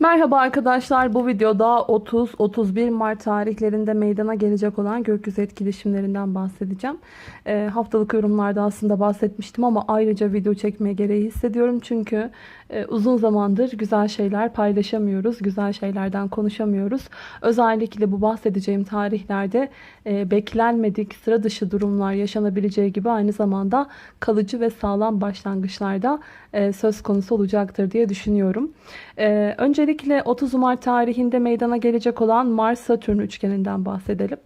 Merhaba arkadaşlar bu videoda 30-31 Mart tarihlerinde meydana gelecek olan gökyüzü etkileşimlerinden bahsedeceğim. Ee, haftalık yorumlarda aslında bahsetmiştim ama ayrıca video çekmeye gereği hissediyorum. Çünkü e, uzun zamandır güzel şeyler paylaşamıyoruz, güzel şeylerden konuşamıyoruz. Özellikle bu bahsedeceğim tarihlerde e, beklenmedik sıra dışı durumlar yaşanabileceği gibi aynı zamanda kalıcı ve sağlam başlangıçlarda e, söz konusu olacaktır diye düşünüyorum. E, öncelikle 30 Mart tarihinde meydana gelecek olan Mars-Satürn üçgeninden bahsedelim.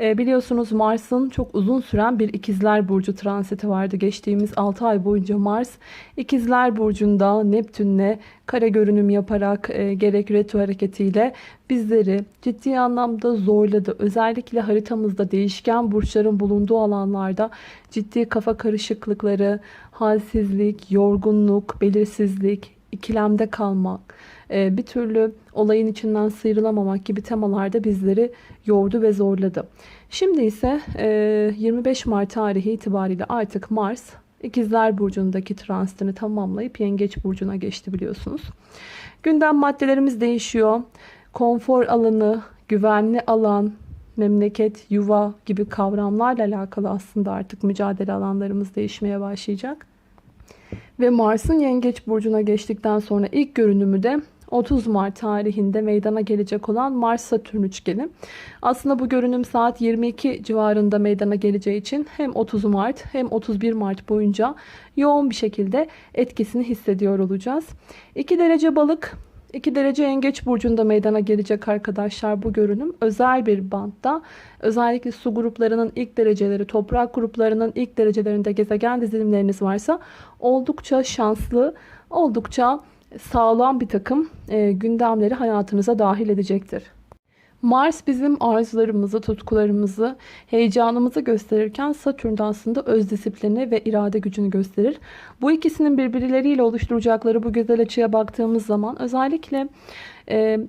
E, biliyorsunuz Mars'ın çok uzun süren bir ikizler burcu transiti vardı. Geçtiğimiz 6 ay boyunca Mars ikizler burcunda Neptün'le kare görünüm yaparak e, gerek retro hareketiyle bizleri ciddi anlamda zorladı. Özellikle haritamızda değişken burçların bulunduğu alanlarda ciddi kafa karışıklıkları, halsizlik, yorgunluk, belirsizlik, ikilemde kalmak, e, bir türlü olayın içinden sıyrılamamak gibi temalarda bizleri yordu ve zorladı. Şimdi ise e, 25 Mart tarihi itibariyle artık Mars İkizler Burcu'ndaki transitini tamamlayıp Yengeç Burcu'na geçti biliyorsunuz. Gündem maddelerimiz değişiyor. Konfor alanı, güvenli alan, memleket, yuva gibi kavramlarla alakalı aslında artık mücadele alanlarımız değişmeye başlayacak. Ve Mars'ın Yengeç Burcu'na geçtikten sonra ilk görünümü de 30 Mart tarihinde meydana gelecek olan Mars-Satürn üçgeni. Aslında bu görünüm saat 22 civarında meydana geleceği için hem 30 Mart hem 31 Mart boyunca yoğun bir şekilde etkisini hissediyor olacağız. 2 derece balık 2 derece yengeç burcunda meydana gelecek arkadaşlar bu görünüm. Özel bir bantta özellikle su gruplarının ilk dereceleri, toprak gruplarının ilk derecelerinde gezegen dizilimleriniz varsa oldukça şanslı, oldukça sağlam bir takım e, gündemleri hayatınıza dahil edecektir. Mars bizim arzularımızı, tutkularımızı, heyecanımızı gösterirken Satürn aslında öz disiplini ve irade gücünü gösterir. Bu ikisinin birbirleriyle oluşturacakları bu güzel açıya baktığımız zaman özellikle e,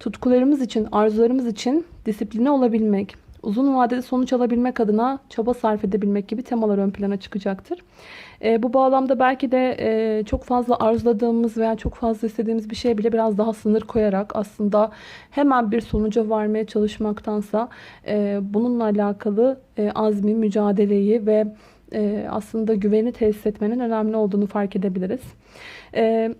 tutkularımız için, arzularımız için disipline olabilmek, uzun vadede sonuç alabilmek adına çaba sarf edebilmek gibi temalar ön plana çıkacaktır. E, bu bağlamda belki de e, çok fazla arzuladığımız veya çok fazla istediğimiz bir şey bile biraz daha sınır koyarak aslında hemen bir sonuca varmaya çalışmaktansa e, bununla alakalı e, azmi, mücadeleyi ve e, aslında güveni tesis etmenin önemli olduğunu fark edebiliriz. E,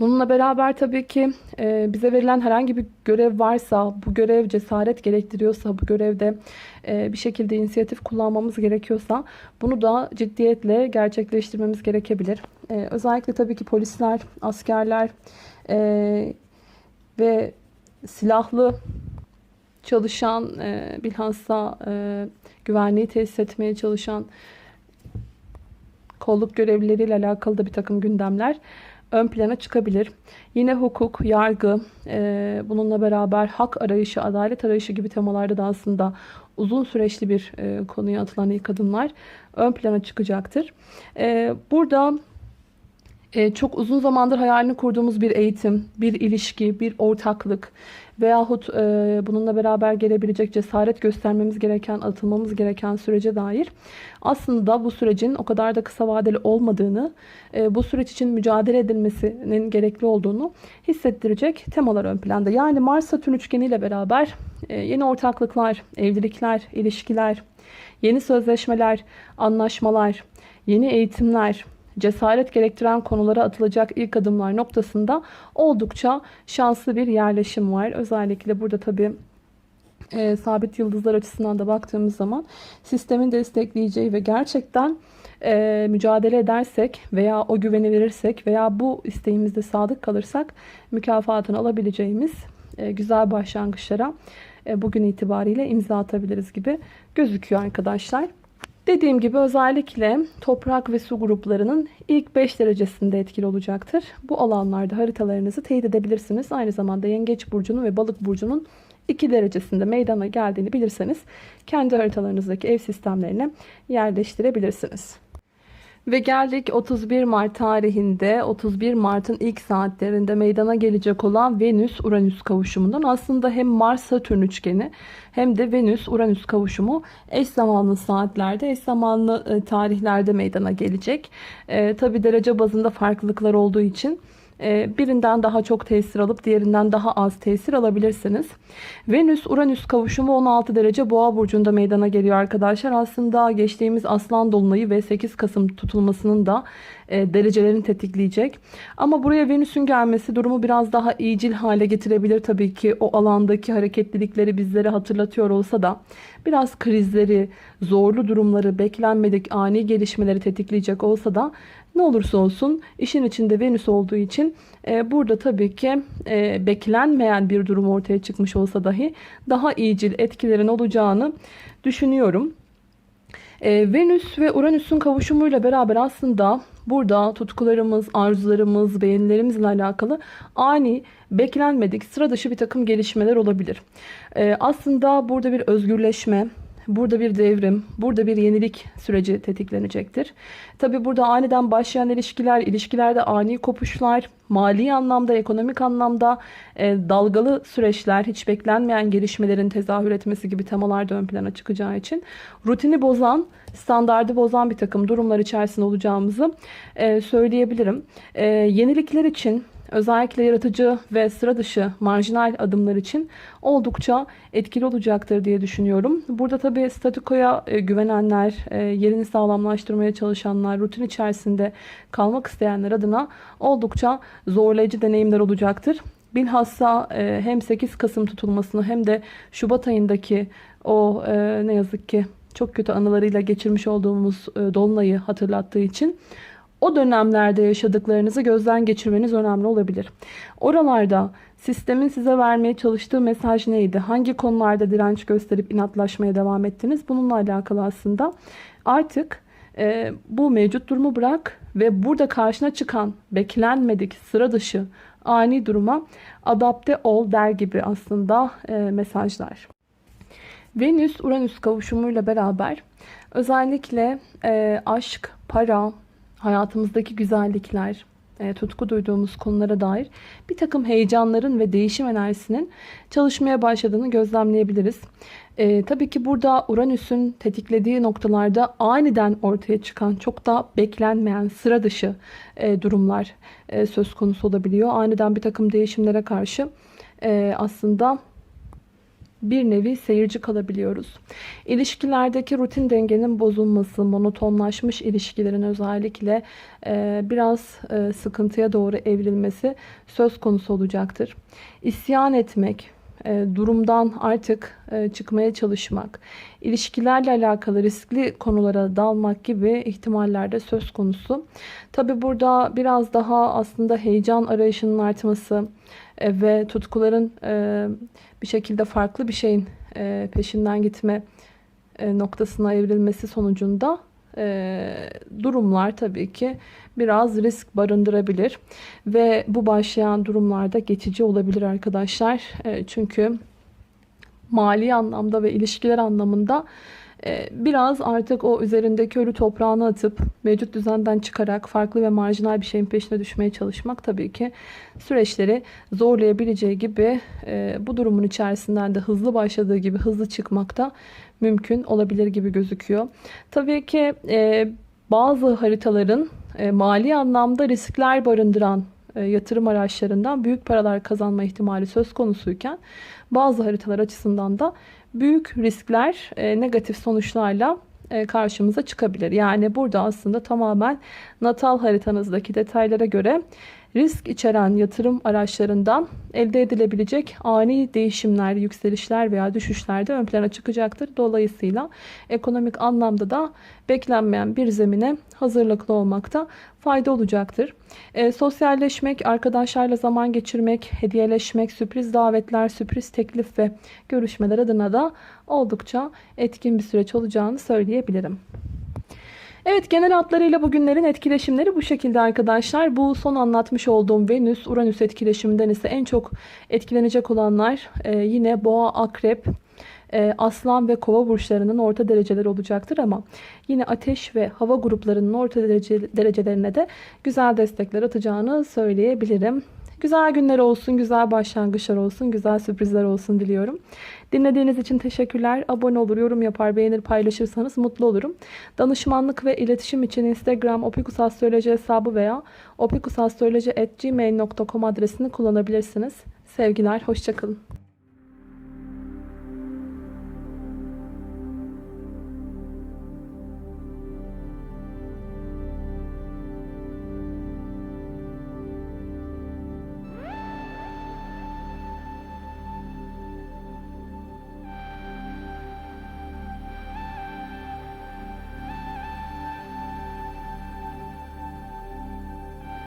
Bununla beraber tabii ki e, bize verilen herhangi bir görev varsa, bu görev cesaret gerektiriyorsa, bu görevde e, bir şekilde inisiyatif kullanmamız gerekiyorsa bunu da ciddiyetle gerçekleştirmemiz gerekebilir. E, özellikle tabii ki polisler, askerler e, ve silahlı çalışan, e, bilhassa e, güvenliği tesis etmeye çalışan kolluk görevlileriyle alakalı da bir takım gündemler ön plana çıkabilir. Yine hukuk, yargı, e, bununla beraber hak arayışı, adalet arayışı gibi temalarda da aslında uzun süreçli bir e, konuya atılan ilk adımlar ön plana çıkacaktır. E, burada e, çok uzun zamandır hayalini kurduğumuz bir eğitim, bir ilişki, bir ortaklık veyahut e, bununla beraber gelebilecek cesaret göstermemiz gereken, atılmamız gereken sürece dair aslında bu sürecin o kadar da kısa vadeli olmadığını, e, bu süreç için mücadele edilmesinin gerekli olduğunu hissettirecek temalar ön planda. Yani Mars-Satürn üçgeniyle beraber e, yeni ortaklıklar, evlilikler, ilişkiler, yeni sözleşmeler, anlaşmalar, yeni eğitimler, cesaret gerektiren konulara atılacak ilk adımlar noktasında oldukça şanslı bir yerleşim var. Özellikle burada tabii e, sabit yıldızlar açısından da baktığımız zaman sistemin destekleyeceği ve gerçekten e, mücadele edersek veya o güveni verirsek veya bu isteğimizde sadık kalırsak mükafatını alabileceğimiz e, güzel başlangıçlara e, bugün itibariyle imza atabiliriz gibi gözüküyor arkadaşlar. Dediğim gibi özellikle toprak ve su gruplarının ilk 5 derecesinde etkili olacaktır. Bu alanlarda haritalarınızı teyit edebilirsiniz. Aynı zamanda Yengeç Burcu'nun ve Balık Burcu'nun 2 derecesinde meydana geldiğini bilirseniz kendi haritalarınızdaki ev sistemlerine yerleştirebilirsiniz. Ve geldik 31 Mart tarihinde 31 Mart'ın ilk saatlerinde meydana gelecek olan Venüs-Uranüs kavuşumundan aslında hem Mars-Satürn üçgeni hem de Venüs-Uranüs kavuşumu eş zamanlı saatlerde, eş zamanlı e, tarihlerde meydana gelecek. E, Tabi derece bazında farklılıklar olduğu için birinden daha çok tesir alıp diğerinden daha az tesir alabilirsiniz. Venüs-Uranüs kavuşumu 16 derece boğa burcunda meydana geliyor arkadaşlar. Aslında geçtiğimiz aslan dolunayı ve 8 Kasım tutulmasının da e, derecelerini tetikleyecek. Ama buraya Venüs'ün gelmesi durumu biraz daha iyicil hale getirebilir tabii ki. O alandaki hareketlilikleri bizlere hatırlatıyor olsa da biraz krizleri, zorlu durumları, beklenmedik ani gelişmeleri tetikleyecek olsa da ne olursa olsun işin içinde Venüs olduğu için e, burada tabii ki e, beklenmeyen bir durum ortaya çıkmış olsa dahi daha iyicil etkilerin olacağını düşünüyorum. E, Venüs ve Uranüs'ün kavuşumuyla beraber aslında burada tutkularımız, arzularımız, beğenilerimizle alakalı ani, beklenmedik, sıra dışı bir takım gelişmeler olabilir. E, aslında burada bir özgürleşme, Burada bir devrim, burada bir yenilik süreci tetiklenecektir. Tabi burada aniden başlayan ilişkiler, ilişkilerde ani kopuşlar, mali anlamda, ekonomik anlamda e, dalgalı süreçler, hiç beklenmeyen gelişmelerin tezahür etmesi gibi temalar da ön plana çıkacağı için rutini bozan, standardı bozan bir takım durumlar içerisinde olacağımızı e, söyleyebilirim. E, yenilikler için özellikle yaratıcı ve sıra dışı marjinal adımlar için oldukça etkili olacaktır diye düşünüyorum. Burada tabii statükoya e, güvenenler, e, yerini sağlamlaştırmaya çalışanlar, rutin içerisinde kalmak isteyenler adına oldukça zorlayıcı deneyimler olacaktır. Bilhassa e, hem 8 Kasım tutulmasını hem de Şubat ayındaki o ne yazık ki çok kötü anılarıyla geçirmiş olduğumuz dolunayı hatırlattığı için o dönemlerde yaşadıklarınızı gözden geçirmeniz önemli olabilir. Oralarda sistemin size vermeye çalıştığı mesaj neydi? Hangi konularda direnç gösterip inatlaşmaya devam ettiniz? Bununla alakalı aslında artık e, bu mevcut durumu bırak ve burada karşına çıkan beklenmedik, sıra dışı, ani duruma adapte ol der gibi aslında e, mesajlar. Venüs-Uranüs kavuşumuyla beraber özellikle e, aşk, para, hayatımızdaki güzellikler, e, tutku duyduğumuz konulara dair bir takım heyecanların ve değişim enerjisinin çalışmaya başladığını gözlemleyebiliriz. E, tabii ki burada Uranüs'ün tetiklediği noktalarda aniden ortaya çıkan çok da beklenmeyen sıra dışı e, durumlar e, söz konusu olabiliyor. Aniden bir takım değişimlere karşı e, aslında bir nevi seyirci kalabiliyoruz. İlişkilerdeki rutin dengenin bozulması, monotonlaşmış ilişkilerin özellikle e, biraz e, sıkıntıya doğru evrilmesi söz konusu olacaktır. İsyan etmek, durumdan artık e, çıkmaya çalışmak, ilişkilerle alakalı riskli konulara dalmak gibi ihtimaller de söz konusu. Tabi burada biraz daha aslında heyecan arayışının artması e, ve tutkuların bir şekilde farklı bir şeyin peşinden gitme noktasına evrilmesi sonucunda durumlar tabii ki biraz risk barındırabilir. Ve bu başlayan durumlarda geçici olabilir arkadaşlar. E, çünkü mali anlamda ve ilişkiler anlamında e, biraz artık o üzerindeki ölü toprağını atıp mevcut düzenden çıkarak farklı ve marjinal bir şeyin peşine düşmeye çalışmak tabii ki süreçleri zorlayabileceği gibi e, bu durumun içerisinden de hızlı başladığı gibi hızlı çıkmak da mümkün olabilir gibi gözüküyor. Tabii ki bazı haritaların e, mali anlamda riskler barındıran e, yatırım araçlarından büyük paralar kazanma ihtimali söz konusuyken bazı haritalar açısından da büyük riskler e, negatif sonuçlarla karşımıza çıkabilir. Yani burada aslında tamamen natal haritanızdaki detaylara göre risk içeren yatırım araçlarından elde edilebilecek ani değişimler, yükselişler veya düşüşler de ön plana çıkacaktır. Dolayısıyla ekonomik anlamda da beklenmeyen bir zemine hazırlıklı olmakta fayda olacaktır. E, sosyalleşmek, arkadaşlarla zaman geçirmek, hediyeleşmek, sürpriz davetler, sürpriz teklif ve görüşmeler adına da oldukça etkin bir süreç olacağını söyleyebilirim. Evet genel hatlarıyla bugünlerin etkileşimleri bu şekilde arkadaşlar. Bu son anlatmış olduğum Venüs Uranüs etkileşiminden ise en çok etkilenecek olanlar e, yine Boğa, Akrep, e, Aslan ve Kova burçlarının orta dereceleri olacaktır ama yine Ateş ve Hava gruplarının orta derece, derecelerine de güzel destekler atacağını söyleyebilirim. Güzel günler olsun, güzel başlangıçlar olsun, güzel sürprizler olsun diliyorum. Dinlediğiniz için teşekkürler. Abone olur, yorum yapar, beğenir, paylaşırsanız mutlu olurum. Danışmanlık ve iletişim için Instagram opikusastroloji hesabı veya opikusastroloji.gmail.com adresini kullanabilirsiniz. Sevgiler, hoşçakalın.